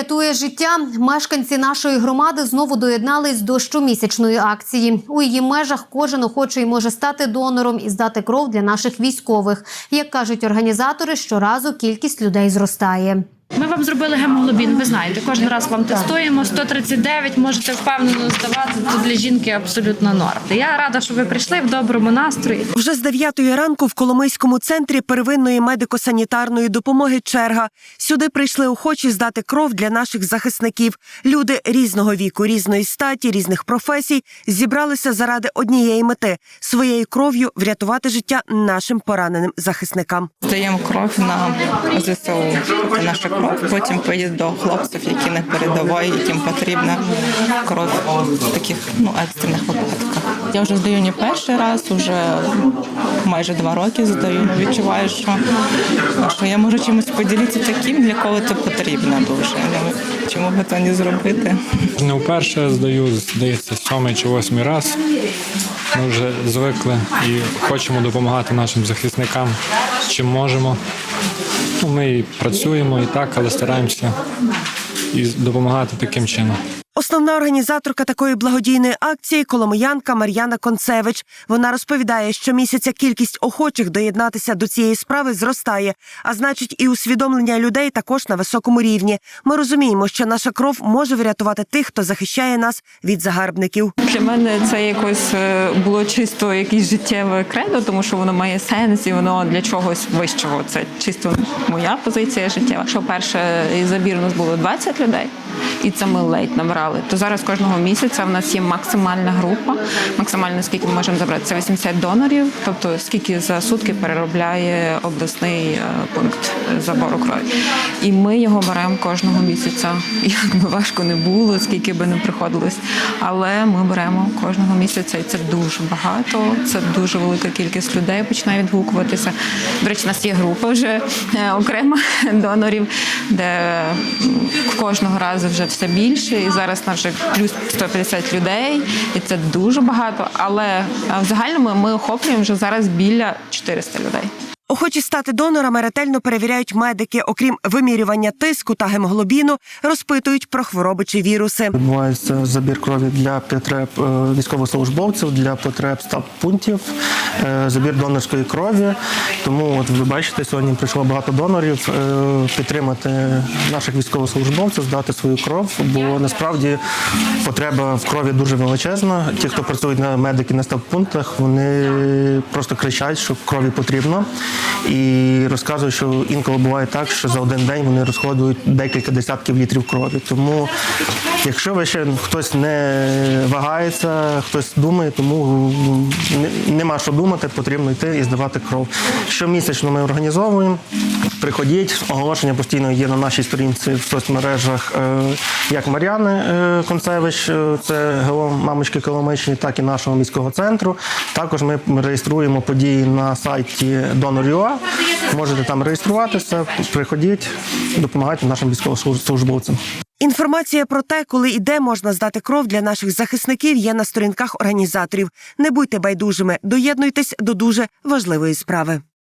рятує життя. Мешканці нашої громади знову доєднались до щомісячної акції. У її межах кожен охочий може стати донором і здати кров для наших військових. Як кажуть організатори, щоразу кількість людей зростає. Ми вам зробили гемоглобін. Ви знаєте, кожен раз вам тестуємо 139, Можете впевнено здавати. Це для жінки абсолютно норм. Я рада, що ви прийшли в доброму настрої. Вже з 9 ранку в Коломийському центрі первинної медико-санітарної допомоги черга. Сюди прийшли охочі здати кров для наших захисників. Люди різного віку, різної статі, різних професій зібралися заради однієї мети своєю кров'ю врятувати життя нашим пораненим захисникам. Здаємо кров на ЗСУ. Наша. Потім поїде до хлопців, які не передової, яким потрібна кров в таких ну екстрених випадках. Я вже здаю не перший раз, вже майже два роки здаю. Відчуваю, що, що я можу чимось поділитися таким, для кого це потрібно дуже. Ну, Чому би це не зробити? Не вперше здаю, здається, сьомий чи восьмий раз. Ми вже звикли і хочемо допомагати нашим захисникам, чим можемо. Ну, Ми і працюємо і так, але стараємося і допомагати таким чином. Основна організаторка такої благодійної акції коломиянка Мар'яна Концевич. Вона розповідає, що місяця кількість охочих доєднатися до цієї справи зростає, а значить, і усвідомлення людей також на високому рівні. Ми розуміємо, що наша кров може врятувати тих, хто захищає нас від загарбників. Для мене це якось е, було чисто якесь життєве кредо, тому що воно має сенс і воно для чогось вищого. Це чисто моя позиція життєва. Що перше і забір у нас було 20 людей, і це ми ледь набрали. То зараз кожного місяця в нас є максимальна група. Максимально скільки ми можемо забрати, це 80 донорів. Тобто скільки за сутки переробляє обласний е, пункт забору крові. І ми його беремо кожного місяця. Як би важко не було, скільки би не приходилось. Але ми беремо кожного місяця, і це дуже багато. Це дуже велика кількість людей починає відгукуватися. До речі, у нас є група вже е, окрема донорів, де кожного разу вже все більше. І зараз нас вже плюс 150 людей, і це дуже багато. Але е, в загальному ми охоплюємо вже зараз біля 400 людей. Охочі стати донорами ретельно перевіряють медики. Окрім вимірювання тиску та гемоглобіну, розпитують про хвороби чи віруси. Відбувається забір крові для потреб е, військовослужбовців, для потреб стаб пунктів, е, забір донорської крові. Тому от ви бачите, сьогодні прийшло багато донорів е, підтримати наших військовослужбовців, здати свою кров, бо насправді потреба в крові дуже величезна. Ті, хто працюють на медики на стаб пунктах, вони просто кричать, що крові потрібно. І розказують, що інколи буває так, що за один день вони розходують декілька десятків літрів крові. Тому, якщо ви ще хтось не вагається, хтось думає, тому нема що думати, потрібно йти і здавати кров. Щомісячно ми організовуємо. Приходіть, оголошення постійно є на нашій сторінці в соцмережах, е, як Мар'яни е, Концевич, е, це ГО мамочки Коломичні, так і нашого міського центру. Також ми реєструємо події на сайті Donor.ua. Можете там реєструватися, приходіть, допомагайте нашим військовослужбовцям. Інформація про те, коли і де можна здати кров для наших захисників, є на сторінках організаторів. Не будьте байдужими, доєднуйтесь до дуже важливої справи.